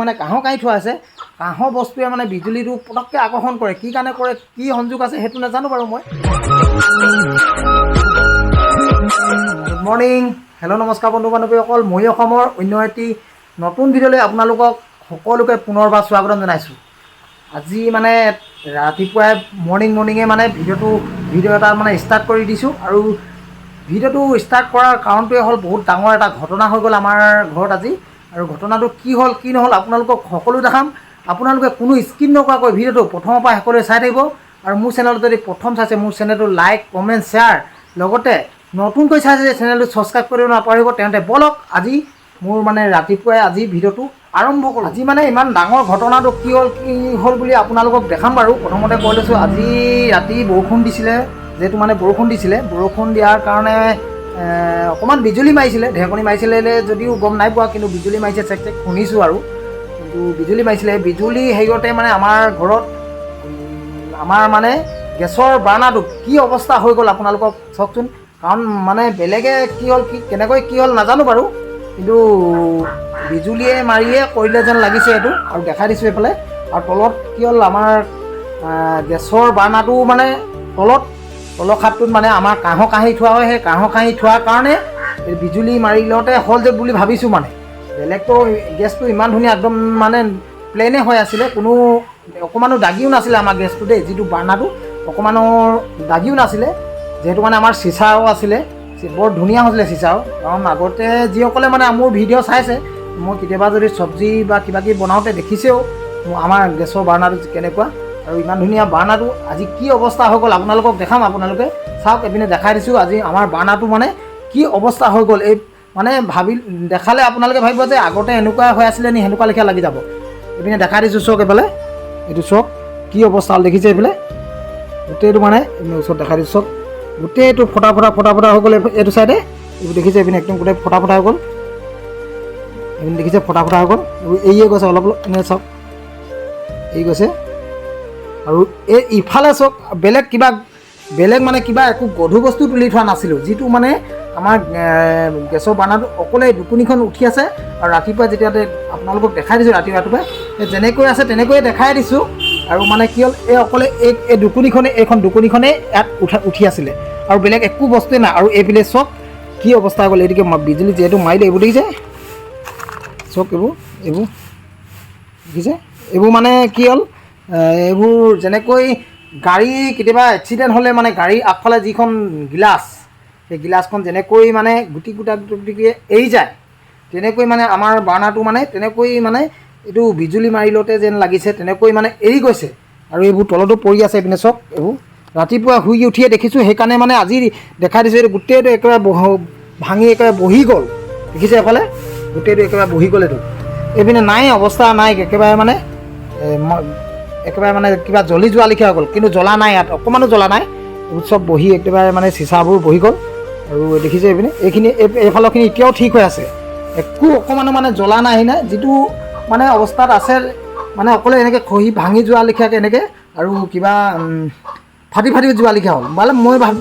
মানে কাঁহৰ কাঁহি থোৱা আছে কাঁহৰ বস্তুৱে মানে বিজুলীটো পটককৈ আকৰ্ষণ কৰে। কি কাৰণে কৰে কি সংযোগ আছে সেইটো নাজানো বাৰু মই। গুড মৰ্ণিং হেল্ল' নমস্কাৰ বন্ধু বান্ধৱীসকল মই অসমৰ অন্য এটি নতুন ভিডিঅ'লৈ আপোনালোকক সকলোকে পুনৰবাৰ স্বাগতম জনাইছোঁ। আজি মানে ৰাতিপুৱাই মৰ্ণিং মৰ্ণিঙে মানে ভিডিঅ'টো ভিডিঅ' এটা মানে ষ্টাৰ্ট কৰি দিছোঁ আৰু ভিডিঅ'টো ষ্টাৰ্ট কৰাৰ কাৰণটোৱে হ'ল বহুত ডাঙৰ এটা ঘটনা হৈ গ'ল আমাৰ ঘৰত আজি। আৰু ঘটনাটো কি হ'ল, কি নহ'ল, আপোনালোকক সকলো দেখাম। আপোনালোকে কোনো স্কিপ নকৰাকৈ ভিডিঅ'টো প্ৰথমৰ পৰা শেষলৈ চাই থাকিব। আৰু মোৰ চেনেলত যদি প্ৰথম চাইছে, মোৰ চেনেলটো লাইক কমেণ্ট শ্বেয়াৰ লগতে নতুনকৈ চাইছে যে চেনেলটো ছাবস্ক্ৰাইব কৰিব নাপাৰিব তেন্তে বলক, আজি মোৰ মানে ৰাতিপুৱাই আজি ভিডিঅ'টো আৰম্ভ কৰোঁ। আজি মানে ইমান ডাঙৰ ঘটনাটো কি হ'ল কি হ'ল বুলি আপোনালোকক দেখাম বাৰু। প্ৰথমতে কৈ লৈছোঁ, আজি ৰাতি বৰষুণ দিছিলে, যিহেতু মানে বৰষুণ দিছিলে। বৰষুণ দিয়াৰ কাৰণে অকণমান বিজুলী মাৰিছিলে ঢেৰেকণি মাৰিছিলে যদিও গম নাই পোৱা কিন্তু বিজুলী মাৰিছে চেক চেক শুনিছোঁ আৰু। কিন্তু বিজুলী মাৰিছিলে বিজুলী হেৰিয়তে মানে আমাৰ ঘৰত আমাৰ মানে গেছৰ বাৰ্ণাৰটো কি অৱস্থা হৈ গ'ল আপোনালোকক চাওকচোন। কাৰণ মানে বেলেগে কি হ'ল কি কেনেকৈ কি হ'ল নাজানো বাৰু কিন্তু বিজুলীয়ে মাৰিয়ে কৰিলে যেন লাগিছে এইটো আৰু দেখাই দিছোঁ এইফালে। আৰু তলত কি হ'ল আমাৰ গেছৰ বাৰ্ণাৰটো মানে তলত তলৰ খাপটোত মানে আমাৰ কাঁহৰ কাঁহী থোৱা হয়, সেই কাঁহৰ কাঁহী থোৱাৰ কাৰণে বিজুলী মাৰি লওঁতে হ'ল যে বুলি ভাবিছোঁ মানে। বেলেগতো গেছটো ইমান ধুনীয়া একদম মানে প্লেনে হৈ আছিলে, কোনো অকণমানো দাগিও নাছিলে আমাৰ গেছটো দেই, যিটো বাৰ্ণাৰটো অকণমানৰ দাগিও নাছিলে। যিহেতু মানে আমাৰ চিচাও আছিলে বৰ ধুনীয়া হৈছিলে চিচাও। কাৰণ আগতে যিসকলে মানে মোৰ ভিডিঅ' চাইছে, মই কেতিয়াবা যদি চব্জি বা কিবা কিবি বনাওঁতে দেখিছেও আমাৰ গেছৰ বাৰ্ণাৰটো কেনেকুৱা আৰু ইমান ধুনীয়া বাৰ্ণাৰটো আজি কি অৱস্থা হৈ গ'ল আপোনালোকক দেখাম আপোনালোকে। চাওক এইপিনে দেখাই দিছোঁ আজি আমাৰ বাৰ্ণাৰটো মানে কি অৱস্থা হৈ গ'ল। এই মানে ভাবি, দেখালে আপোনালোকে ভাবিব যে আগতে এনেকুৱা হৈ আছিলে নি, সেনেকুৱা লেখীয়া লাগি যাব। এইপিনে দেখাই দিছোঁ, চাওক এইফালে। এইটো চাওক, কি অৱস্থা হ'ল দেখিছে এইফালে। গোটেইটো মানে ওচৰত দেখাই দিছোঁ, চাওক। গোটেইটো ফটা ফটা ফটা ফটা হৈ গ'ল এইটো চাইডে। এইবোৰ দেখিছে এইপিনে একদম গোটেই ফটা ফটা হৈ গ'ল। এইপিনে দেখিছে ফটা ফটা হৈ গ'ল। এইবোৰ এৰিয়ে গৈছে অলপ অলপ। এনে চাওক। এৰি গৈছে। আৰু এই ইফালে চাওক বেলেগ কিবা, বেলেগ মানে কিবা একো গধুৰ বস্তু তুলি থোৱা নাছিলোঁ, যিটো মানে আমাৰ গেছৰ বাৰ্ণাৰটো অকলে দুকুনিখন উঠি আছে আৰু ৰাতিপুৱা যেতিয়া আপোনালোকক দেখাই দিছোঁ ৰাতিপুৱা ৰাতিপুৱা এই যেনেকৈ আছে তেনেকৈয়ে দেখাই দিছোঁ আৰু মানে কি হ'ল, এই অকলে এই এই দুকুনিখনে এইখন দুকুনিখনেই ইয়াত উঠা, উঠি আছিলে আৰু বেলেগ একো বস্তুৱে নাই আৰু এইপিনে চাওক কি অৱস্থা গ'ল এইদিকে ম- বিজুলী যিহেতু মাৰিলে, এইবোৰ দেখিছে? চাওক এইবোৰ এইবোৰ, দেখিছে? এইবোৰ মানে কি হ'ল এইবোৰ যেনেকৈ গাড়ী কেতিয়াবা এক্সিডেণ্ট হ'লে মানে গাড়ীৰ আগফালে যিখন গিলাচ সেই গিলাচখন যেনেকৈ মানে গুটি গোটা গুটি গুটিকৈ এৰি যায় তেনেকৈ মানে আমাৰ বাৰ্ণাৰটো মানে তেনেকৈ মানে এইটো বিজুলী মাৰি লওঁতে যেন লাগিছে তেনেকৈ মানে এৰি গৈছে। আৰু এইবোৰ তলতো পৰি আছে এইপিনে চাওক এইবোৰ। ৰাতিপুৱা শুই উঠিয়ে দেখিছোঁ সেইকাৰণে মানে আজি দেখাই দিছোঁ এইটো গোটেইটো একেবাৰে বহ ভাঙি একেবাৰে বহি গ'ল। দেখিছে এফালে গোটেইটো একেবাৰে বহি গ'ল এইটো। এইপিনে নাই অৱস্থা নাই একেবাৰে মানে একেবাৰে মানে কিবা জ্বলি যোৱা লেখীয়া হৈ গ'ল। কিন্তু জ্বলা নাই ইয়াত, অকণমানো জ্বলা নাই। চব বহি একেবাৰে মানে চিচাবোৰ বহি গ'ল। আৰু দেখিছে এইপিনে, এইখিনি, এই- এইফালৰখিনি এতিয়াও ঠিক হৈ আছে। একো অকণমানো মানে জ্বলা নাই নাই, যিটো মানে অৱস্থাত আছে মানে অকলে এনেকৈ খহি ভাঙি যোৱা লেখীয়াকৈ এনেকৈ আৰু কিবা ফাটি ফাটি যোৱা লেখীয়া হ'ল। মানে মই ভাব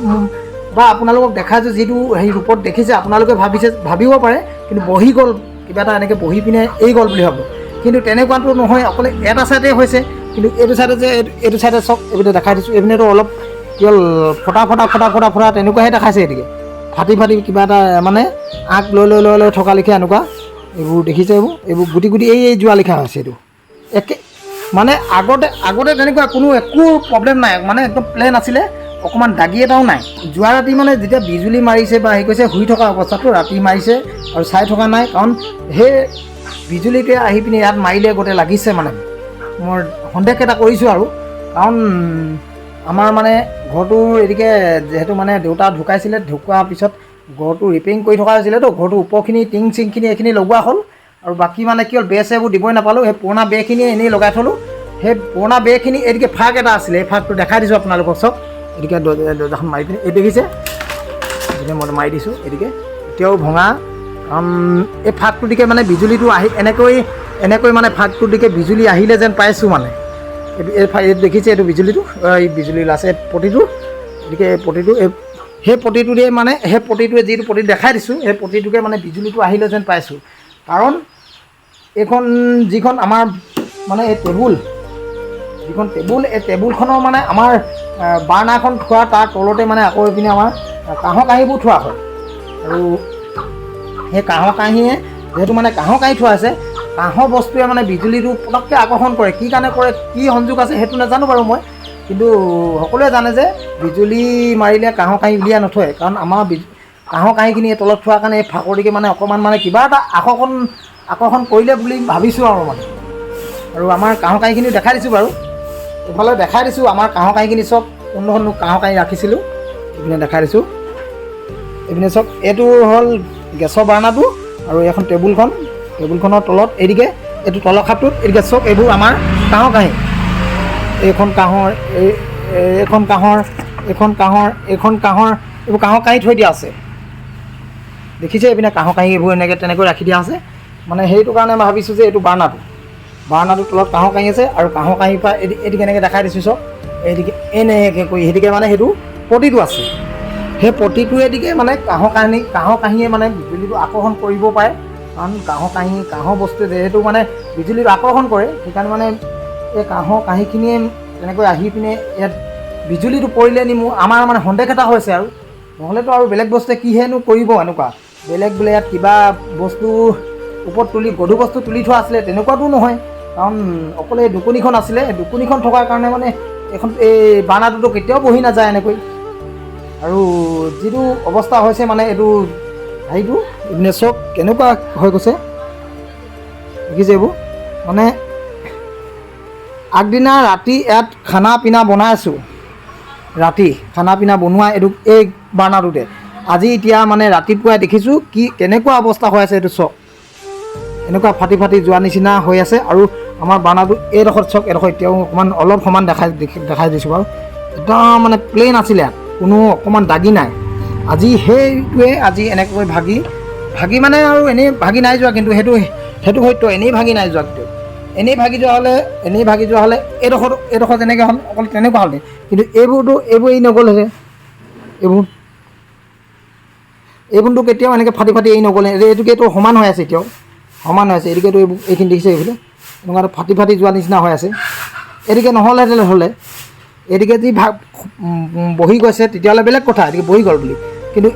বা আপোনালোকক দেখাইছোঁ যিটো হেৰি ৰূপত দেখিছে, আপোনালোকে ভাবিছে, ভাবিব পাৰে, কিন্তু বহি গ'ল, কিবা এটা এনেকৈ বহি পিনে এৰি গ'ল বুলি ভাবোঁ। কিন্তু তেনেকুৱাটো নহয়, অকলে এটা ছাইডে হৈছে। কিন্তু এইটো ছাইডে যে এইটো- ছাইডে চাওক এইপিনে দেখাই দিছোঁ এইপিনেতো অলপ কি হ'ল, ফটা ফটা ফটা ফটা ফটা তেনেকুৱাহে দেখাইছে এদিকে ফাটি ফাটি কিবা এটা মানে আগ লৈ লৈ লৈ লৈ থকা লেখীয়া এনেকুৱা। এইবোৰ দেখিছে এইবোৰ এইবোৰ গুটি গুটি এই এই যোৱা লেখীয়া হৈছে এইটো। একে মানে আগতে আগতে তেনেকুৱা কোনো একো প্ৰব্লেম নাই মানে একদম প্লেন আছিলে, অকণমান দাগি এটাও নাই। যোৱা ৰাতি মানে যেতিয়া বিজুলী মাৰিছে বা হেৰি কৰিছে, শুই থকা অৱস্থাটো ৰাতি মাৰিছে আৰু চাই থকা নাই, কাৰণ সেই বিজুলীটোৱে আহি পিনে ইয়াত মাৰিলে গোটেই লাগিছে মানে। মই সন্দেহ এটা কৰিছোঁ আৰু। কাৰণ, আমাৰ মানে ঘৰটো এদিকে যিহেতু মানে দেউতা ঢুকাইছিলে, ঢুকোৱাৰ পিছত ঘৰটো ৰিপেয়াৰিং কৰি থকা হৈছিলেতো ঘৰটোৰ ওপৰখিনি, টিং চিংখিনি এইখিনি লগোৱা হ'ল। আৰু বাকী মানে কি হ'ল, বেৰ চেৰবোৰ দিবই নাপালোঁ, সেই পুৰণা বেৰখিনি এনেই লগাই থ'লোঁ। সেই পুৰণা বেৰখিনি এদিকে ফাক এটা আছিলে, এই ফাকটো দেখাই দিছোঁ আপোনালোকক চব। এদিকে দৰ্জাখন মাৰি পিনে, এই দেখিছে? এইপিনে মই মাৰি দিছোঁ এদিকে। এতিয়াও ভঙা। কাৰণ, এই ফাকটোৰ দিকে মানে বিজুলীটো আহি, এনেকৈ এনেকৈ মানে ফাকটোৰ দিকে বিজুলী আহিলে যেন পাইছোঁ মানে। এইটো দেখিছে এইটো বিজুলীটো এই বিজুলী ওলাইছে এই পটিটো। গতিকে এই পটিটো এই সেই পটিটোৰে মানে সেই পটিটোৱে যিটো পটি দেখাই দিছোঁ সেই পটিটোকে মানে বিজুলীটো আহিলে যেন পাইছোঁ। কাৰণ এইখন যিখন আমাৰ মানে এই টেবুল যিখন টেবুল এই টেবুলখনৰ মানে আমাৰ আহ, বাৰ্ণাখন থোৱা তাৰ তলতে মানে আকৌ এইপিনে আমাৰ কাঁহৰ কাঁহীবোৰ থোৱা হয়। আৰু সেই কাঁহৰ কাঁহীয়ে যিহেতু মানে কাঁহৰ কাঁহী থোৱা আছে কাঁহৰ বস্তুৱে মানে বিজুলীটো পটককৈ আকৰ্ষণ কৰে। কি কাৰণে কৰে কি সংযোগ আছে সেইটো নাজানো বাৰু মই। কিন্তু সকলোৱে জানে যে বিজুলী মাৰিলে কাঁহৰ কাঁহী উলিয়াই নথয়। কাৰণ আমাৰ বিজ কাঁহৰ কাঁহীখিনি তলত থোৱাৰ কাৰণে এই ফাকৰিকে মানে অকণমান মানে কিবা এটা আকৰ্ষণ আকৰ্ষণ কৰিলে বুলি ভাবিছোঁ আৰু মানে। আৰু আমাৰ কাঁহৰ কাঁহীখিনি দেখাই দিছোঁ বাৰু। এইফালে দেখাই দিছোঁ আমাৰ কাঁহৰ কাঁহীখিনি চব। কোনখন কাঁহৰ কাঁহী ৰাখিছিলোঁ। এইপিনে দেখাই দিছোঁ। এইপিনে চব এইটো হ'ল গেছৰ বাৰ্ণাটো আৰু এইখন টেবুলখন। টেবুলখনৰ তলত এইদিকে এইটো তলৰ খাপটোত এইদিকে চব এইবোৰ আমাৰ কাঁহৰ কাঁহী। এইখন কাঁহৰ এই এইখন কাঁহৰ এইখন কাঁহৰ এইখন কাঁহৰ এইবোৰ কাঁহৰ কাঁহী থৈ দিয়া আছে। দেখিছে এইপিনে কাঁহৰ কাঁহী এইবোৰ এনেকৈ তেনেকৈ ৰাখি দিয়া আছে? মানে সেইটো কাৰণে মই ভাবিছোঁ যে এইটো বাৰ্ণাটো। বাৰ্ণাটোৰ তলত কাঁহৰ কাঁহী আছে আৰু কাঁহৰ কাঁহীৰ পৰা এদি এদিকে এনেকৈ দেখাই দিছোঁ চব এইদিকে এনেকৈ কৰি সেইদিকে মানে সেইটো পতিটো আছে। সেই পতিটোৱেদিকে মানে কাঁহৰ কাহিনী কাঁহৰ কাঁহীয়ে মানে বিজুলীটো আকৰ্ষণ কৰিব পাৰে। কাৰণ কাঁহৰ কাঁহী কাঁহৰ বস্তু যিহেতু মানে বিজুলীটো আকৰ্ষণ কৰে সেইকাৰণে মানে এই কাঁহৰ কাঁহীখিনিয়ে তেনেকৈ আহি পিনে ইয়াত বিজুলীটো পৰিলে নি মোৰ আমাৰ মানে সন্দেহ এটা হৈছে আৰু। নহ'লেতো আৰু বেলেগ বস্তুৱে কিহেনো কৰিব এনেকুৱা। বেলেগ বোলে ইয়াত কিবা বস্তু ওপৰত তুলি গধুৰ বস্তু তুলি থোৱা আছিলে তেনেকুৱাতো নহয়। কাৰণ অকলে এই দুকণিখন আছিলে এই দুকণিখন থকাৰ কাৰণে মানে এইখন এই বাৰ্ণাটোতো কেতিয়াও বহি নাযায় এনেকৈ। আৰু যিটো অৱস্থা হৈছে মানে এইটো হেৰিটো ইপিনে চব কেনেকুৱা হৈ গৈছে? দেখিছে এইবোৰ মানে আগদিনা ৰাতি ইয়াত খানা পিনা বনাই আছোঁ। ৰাতি খানা পিনা বনোৱা এইটো এই বাৰ্ণাটোতে। আজি এতিয়া মানে ৰাতিপুৱাই দেখিছোঁ কি কেনেকুৱা অৱস্থা হৈ আছে এইটো চক। এনেকুৱা ফাটি ফাটি যোৱা নিচিনা হৈ আছে আৰু আমাৰ বাৰ্ণাটো এইডোখৰত চক এডোখৰ এতিয়াও অকণমান অলপ সমান দেখাই দেখাই দিছোঁ বাৰু। একদম মানে প্লেইন আছিলে। ইয়াত কোনো অকণমান দাগি নাই। আজি সেইটোৱে আজি এনেকৈ ভাগি ভাগি মানে আৰু এনেই ভাগি নাই যোৱা, কিন্তু সেইটো সেইটো হয়তো এনেই ভাগি নাই যোৱা কিন্তু। এনেই ভাগি যোৱা হ'লে, এনেই ভাগি যোৱা হ'লে এইডোখৰ এইডোখৰ যেনেকৈ হ'ল, অকল তেনেকুৱা হ'লে কিন্তু এইবোৰতো এইবোৰ এই নগ'লহেঁতেন। এইবোৰ, এইবোৰতো কেতিয়াও এনেকৈ ফাটি ফাটি এই নগ'লে এই- এইটোকে এইটো সমান হৈ আছে এতিয়াও। সমান হৈ আছে। এইটোকেতো এইবোৰ, এইখিনি দেখিছে এইফালে। এনেকুৱাটো ফাটি ফাটি যোৱা নিচিনা হৈ আছে। এইটোকে নহ'লেহেঁতেন হ'লে। এইদিকে যদি উম, বহি গৈছে তেতিয়াহ'লে বেলেগ কথা এদিকে বহি গ'ল বুলি। কিন্তু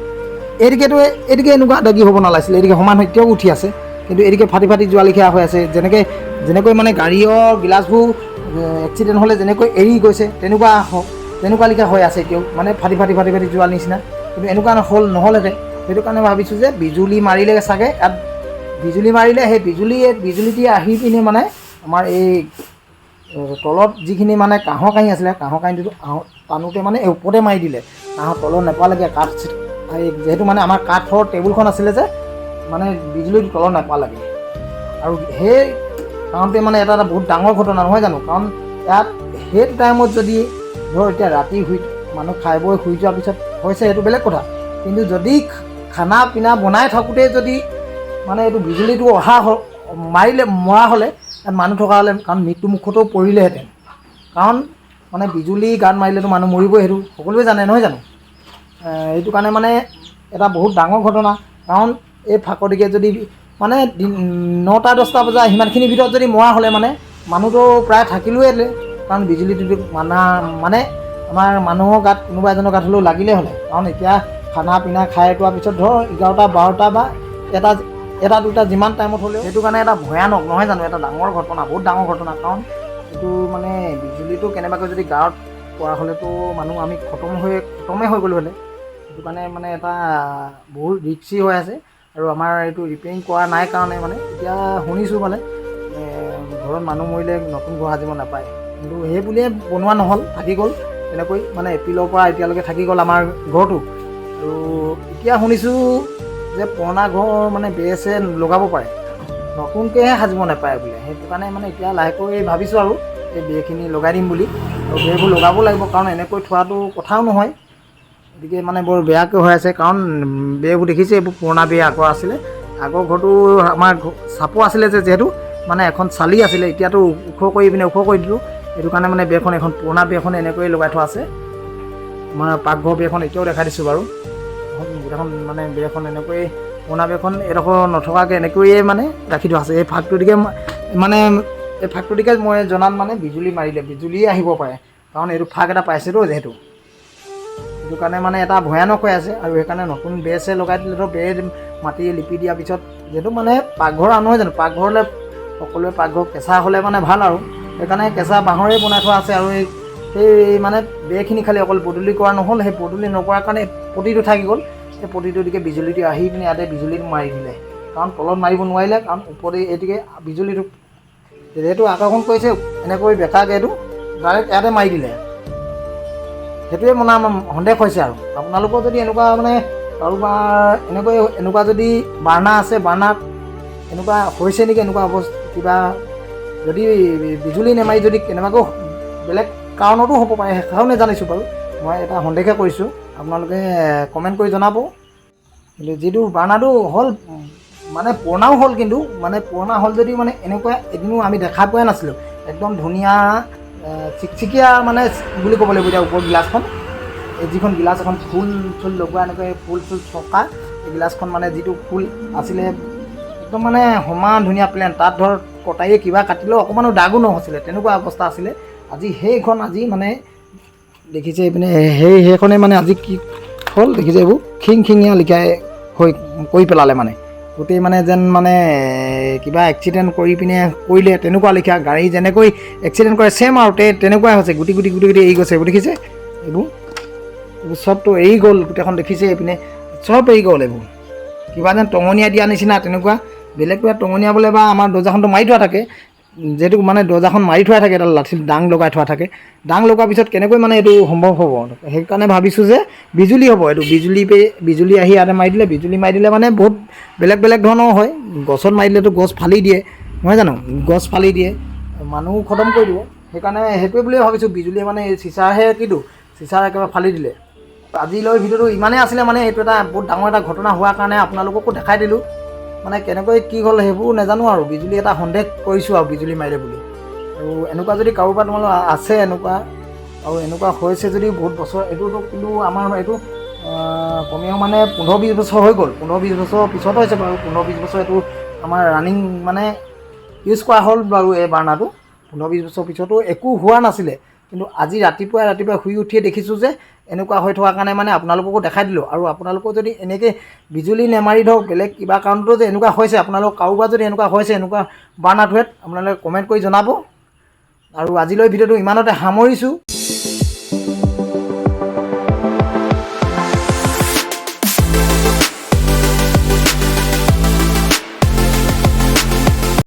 এইদিকেতো এইদিকে এনেকুৱা দাগি হ'ব নালাগিছিলে এইদিকে সমান এতিয়াও উঠি আছে। কিন্তু এদিকে ফাটি ফাটি যোৱা লেখীয়া হৈ আছে যেনেকৈ যেনেকৈ মানে গাড়ীৰ গিলাচবোৰ এক্সিডেণ্ট হ'লে যেনেকৈ এৰি গৈছে তেনেকুৱা তেনেকুৱা লেখীয়া হৈ আছে এতিয়াও। মানে ফাটি ফাটি ফাটি ফাটি যোৱা নিচিনা। কিন্তু এনেকুৱা হ'ল নহ'লেহেঁতেন। সেইটো কাৰণে ভাবিছোঁ যে বিজুলী মাৰিলে চাগে ইয়াত বিজুলী মাৰিলে সেই বিজুলী বিজুলীটি আহি পিনে মানে আমাৰ এই তলত যিখিনি মানে কাঁহৰ কাঁহী আছিলে, কাঁহৰ কাঁহীটো টানোতে মানে ওপৰতে মাৰি দিলে। কাঁহৰ তলত নাপালেগৈ কাঠ যিহেতু মানে আমাৰ কাঠৰ টেবুলখন আছিলে যে মানে বিজুলীটো তলত নাপালেগৈ আৰু সেই কাৰণতে মানে এটা এটা বহুত ডাঙৰ ঘটনা, নহয় জানো? কাৰণ ইয়াত সেইটো টাইমত যদি ধৰ এতিয়া ৰাতি শুই মানুহ খাই বৈ শুই যোৱাৰ পিছত হৈছে সেইটো বেলেগ কথা। কিন্তু যদি খানা পিনা বনাই থাকোঁতে যদি মানে এইটো বিজুলীটো অহা মাৰিলে মৰা হ'লে মানুহ থকা হ'লে কাৰণ মৃত্যু মুখতো পৰিলেহেঁতেন। কাৰণ মানে বিজুলী গান মাৰিলেতো মানুহ মৰিবই সেইটো, সকলোৱে জানে, নহয় জানো? এইটো কাৰণে মানে এটা বহুত ডাঙৰ ঘটনা। কাৰণ এই ফাকটিকে যদি মানে নটা দহটা বজা সিমানখিনিৰ ভিতৰত যদি মৰা হ'লে মানে মানুহটো প্ৰায় থাকিলোৱে কাৰণ বিজুলীটো মানা মানে আমাৰ মানুহৰ গাত, কোনোবা এজনৰ গাত হ'লেও লাগিলে হ'লে। কাৰণ এতিয়া খানা পিনা খাই খোৱাৰ পিছত ধৰ এঘাৰটা, বাৰটা বা এটা এটা দুটা যিমান টাইমত হ'লেও সেইটো কাৰণে এটা ভয়ানক নহয় জানো? এটা ডাঙৰ ঘটনা বহুত ডাঙৰ ঘটনা। কাৰণ এইটো মানে বিজুলীটো কেনেবাকৈ যদি গাঁৱত পৰা হ'লেতো মানুহ আমি খতম হৈ খতমেই হৈ গ'লো হ'লে সেইটো কাৰণে মানে এটা বহুত ৰিক্সি হৈ আছে। আৰু আমাৰ এইটো ৰিপেয়াৰিং কৰা নাই কাৰণে মানে এতিয়া শুনিছোঁ মানে ঘৰত মানুহ মৰিলে নতুন ঘৰ সাজিব নাপায়। কিন্তু সেই বুলিয়ে বনোৱা নহ'ল থাকি গ'ল। তেনেকৈ মানে এপ্ৰিলৰ পৰা এতিয়ালৈকে থাকি গ'ল আমাৰ ঘৰটো। আৰু এতিয়া শুনিছোঁ যে পুৰণা ঘৰ মানে চেৰ লগাব পাৰে। নতুনকৈহে সাজিব নাপায় বোলে। সেইটো কাৰণে মানে এতিয়া লাহেকৈ ভাবিছোঁ আৰু এই বেৰখিনি লগাই দিম বুলি। আৰু বেৰবোৰ লগাব লাগিব, কাৰণ এনেকৈ থোৱাটো কথাও নহয়। গতিকে মানে বৰ বেয়াকৈ হৈ আছে, কাৰণ বেৰবোৰ দেখিছে, এইবোৰ পুৰণা বেৰ আগৰ আছিলে। আগৰ ঘৰটো আমাৰ চাপৰ আছিলে যে যিহেতু মানে এখন চালি আছিলে, এতিয়াতো ওখ কৰি পিনে ওখ কৰি দিলোঁ। সেইটো কাৰণে মানে বেৰখন, এখন পুৰণা বেৰখন এনেকৈয়ে লগাই থোৱা আছে। আমাৰ পাকঘৰ বেৰখন এতিয়াও দেখাই দিছোঁ বাৰু। গোটেইখন মানে বেৰখন এনেকৈয়ে পুৰণা বেৰখন এডোখৰ নথকাকৈ এনেকৈয়ে মানে ৰাখি থোৱা আছে। এই ফাঁকটোদিকে মানে এই ফাঁকটোদিকে মই জনাত মানে বিজুলী মাৰিলে, বিজুলীয়ে আহিব পাৰে। কাৰণ এইটো ফাঁক এটা পাইছেতো যিহেতু। সেইটো কাৰণে মানে এটা ভয়ানক হৈ আছে আৰু সেইকাৰণে নতুন বেৰ চেৰ লগাই দিলেতো বেৰ মাটি লিপি দিয়াৰ পিছত যিহেতু মানে পাকঘৰ আনো নহয় জানো? পাকঘৰলৈ সকলোৱে পাকঘৰ কেঁচা হ'লে মানে ভালো আৰু। সেইকাৰণে কেঁচা বাঁহৰে বনাই থোৱা আছে আৰু এই, সেই মানে বেৰখিনি খালি অকল পদূলি কৰা নহ'ল, সেই পদূলি নকৰাৰ কাৰণে পতিটো থাকি গ'ল। সেই পতিটোদিকে বিজুলীটো আহি পিনে ইয়াতে বিজুলীটো মাৰি দিলে। কাৰণ তলত মাৰিব নোৱাৰিলে, কাৰণ ওপৰতে এইটিকে বিজুলীটো যিহেতু আকৰ্ষণ কৰিছে, এনেকৈ বেকাকৈ এইটো ডাইৰেক্ট ইয়াতে মাৰি দিলে। সেইটোৱে মানে আমাৰ সন্দেহ হৈছে আৰু। আপোনালোকৰ যদি এনেকুৱা মানে কাৰোবাৰ এনেকৈ, এনেকুৱা যদি বাৰ্ণা আছে, বাৰ্ণাত এনেকুৱা হৈছে নেকি, এনেকুৱা অৱস্থা, কিবা যদি বিজুলী নেমাৰি যদি কেনেবাকৈ বেলেগ কাৰণতো হ'ব পাৰে, সেইকাৰণে জানিছোঁ বাৰু। মই এটা সন্দেহহে কৰিছোঁ। আপোনালোকে কমেণ্ট কৰি জনাব। কিন্তু যিটো বাৰ্ণাটো হ'ল মানে পুৰণাও হ'ল কিন্তু মানে পুৰণা হ'ল যদিও মানে এনেকুৱা এদিনো আমি দেখা পোৱাই নাছিলোঁ। একদম ধুনীয়া চিকচিকীয়া মানে বুলি ক'ব লাগিব এতিয়া ওপৰ গিলাচখন। যিখন গিলাচ এখন ফুল চুল লগোৱা, এনেকৈ ফুল চুল চকা এই গিলাচখন মানে যিটো ফুল আছিলে, একদম মানে সমান ধুনীয়া প্লেন তাত ধৰ কটাৰীয়ে কিবা কাটিলেও অকণমানো দাগো নহৈছিলে, তেনেকুৱা অৱস্থা আছিলে। আজি সেইখন আজি মানে দেখিছে এইপিনে সেই সেইখনে মানে আজি কি হ'ল দেখিছে এইবোৰ খিং খিঙীয়া লিখাই হৈ কৰি পেলালে মানে। গোটেই মানে যেন মানে কিবা এক্সিডেণ্ট কৰি পিনে কৰিলে, তেনেকুৱা লিখা গাড়ী যেনেকৈ এক্সিডেণ্ট কৰে ছেম আৰু তে তেনেকুৱাই হৈছে, গুটি গুটি গুটি গুটি এৰি গৈছে এইবোৰ, দেখিছে? এইবোৰ এইবোৰ চবতো এৰি গ'ল, গোটেইখন দেখিছে এইপিনে, চব এৰি গ'ল এইবোৰ। কিবা যেন টঙনিয়াই দিয়া নিচিনা, তেনেকুৱা। বেলেগ কিবা টঙনিয়াবলৈ বা আমাৰ দৰ্জাখনটো মাৰি থোৱা থাকে যিহেতু মানে দৰ্জাখন মাৰি থোৱা থাকে এডাল লাঠি ডাং লগাই থোৱা থাকে। ডাং লগোৱাৰ পিছত কেনেকৈ মানে এইটো সম্ভৱ হ'ব? সেইকাৰণে ভাবিছোঁ যে বিজুলী হ'ব, এইটো বিজুলী পে বিজুলী আহি ইয়াতে মাৰি দিলে, বিজুলী মাৰি দিলে মানে বহুত বেলেগ বেলেগ ধৰণৰ হয়। গছত মাৰি দিলেতো গছ ফালি দিয়ে, নহয় জানো? গছ ফালি দিয়ে, মানুহ খতম কৰি দিব। সেইকাৰণে সেইটোৱে বুলিয়ে ভাবিছোঁ, বিজুলীয়ে মানে চিচাৰহে কিটো, চিচাৰ একেবাৰে ফালি দিলে। আজিলৈ ভিডিঅ'টো ইমানেই আছিলে মানে এইটো এটা বহুত ডাঙৰ এটা ঘটনা হোৱাৰ কাৰণে আপোনালোককো দেখাই দিলোঁ। মানে কেনেকৈ কি হ'ল সেইবোৰ নাজানো আৰু বিজুলী এটা সন্দেহ কৰিছোঁ আৰু বিজুলী মাৰিলে বুলি। আৰু এনেকুৱা যদি কাৰোবাৰ তোমালোক আছে এনেকুৱা আৰু এনেকুৱা হৈছে যদি বহুত বছৰ এইটোতো কিন্তু আমাৰ এইটো কমেও মানে পোন্ধৰ বিছ বছৰ হৈ গ'ল। পোন্ধৰ বিছ বছৰ পিছত হৈছে বাৰু পোন্ধৰ বিছ বছৰ এইটো আমাৰ ৰানিং মানে ইউজ কৰা হ'ল বাৰু এই বাৰ্ণাৰটো পোন্ধৰ বিছ বছৰ পিছতো একো হোৱা নাছিলে। কিন্তু আজি ৰাতিপুৱাই ৰাতিপুৱাই শুই উঠিয়ে দেখিছোঁ যে এনেকুৱা হৈ থকাৰ কাৰণে মানে আপোনালোককো দেখাই দিলোঁ। আৰু আপোনালোকেও যদি এনেকৈ বিজুলী নেমাৰি ধৰক, বেলেগ কিবা কাৰণতো যে এনেকুৱা হৈছে, আপোনালোক কাৰোবাৰ যদি এনেকুৱা হৈছে, এনেকুৱা বাৰ্ণাৰটোহেঁত আপোনালোকে কমেণ্ট কৰি জনাব। আৰু আজিলৈ ভিডিঅ'টো ইমানতে সামৰিছোঁ।